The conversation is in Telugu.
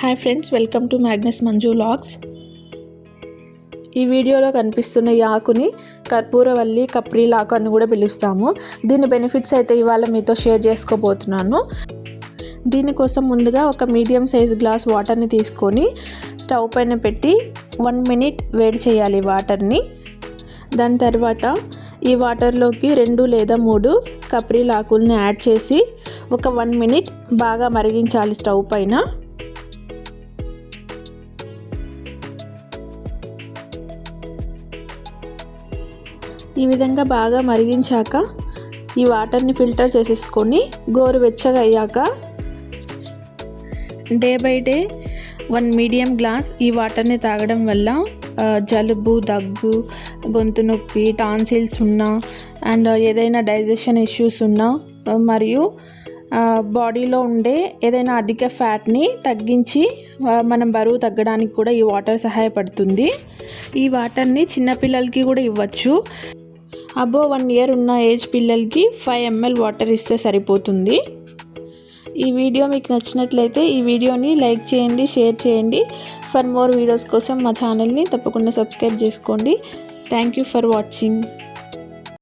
Hi friends welcome to Magnus Manju vlogs ఈ వీడియోలో కనిపిస్తున్న ఈ ఆకుని కర్పూరవల్లి కప్రీల ఆకు అని కూడా పిలుస్తాము. దీని బెనిఫిట్స్ అయితే ఇవాళ మీతో షేర్ చేసుకోబోతున్నాను. దీనికోసం ముందుగా ఒక మీడియం సైజ్ గ్లాస్ వాటర్ని తీసుకొని స్టవ్ పైన పెట్టి వన్ మినిట్ వేడి చేయాలి వాటర్ని దాని తర్వాత ఈ వాటర్లోకి రెండు లేదా మూడు కప్రీల ఆకుల్ని యాడ్ చేసి ఒక వన్ మినిట్ బాగా మరిగించాలి స్టవ్ పైన. ఈ విధంగా బాగా మరిగించాక ఈ వాటర్ని ఫిల్టర్ చేసేసుకొని గోరువెచ్చగా అయ్యాక day by day one medium glass ఈ వాటర్ని తాగడం వల్ల జలుబు దగ్గు గొంతు నొప్పి టాన్సిల్స్ ఉన్నా అండ్ ఏదైనా డైజెషన్ ఇష్యూస్ ఉన్నా మరియు బాడీలో ఉండే ఏదైనా అధిక ఫ్యాట్ని తగ్గించి మనం బరువు తగ్గడానికి కూడా ఈ వాటర్ సహాయపడుతుంది. ఈ వాటర్ని చిన్నపిల్లలకి కూడా ఇవ్వచ్చు. అబో వన్ ఇయర్ ఉన్న ఏజ్ పిల్లలకి ఫైవ్ ఎంఎల్ వాటర్ ఇస్తే సరిపోతుంది. ఈ వీడియో మీకు నచ్చినట్లయితే ఈ వీడియోని లైక్ చేయండి షేర్ చేయండి. ఫర్ మోర్ వీడియోస్ కోసం మా ఛానల్ని తప్పకుండా సబ్స్క్రైబ్ చేసుకోండి. Thank you for watching.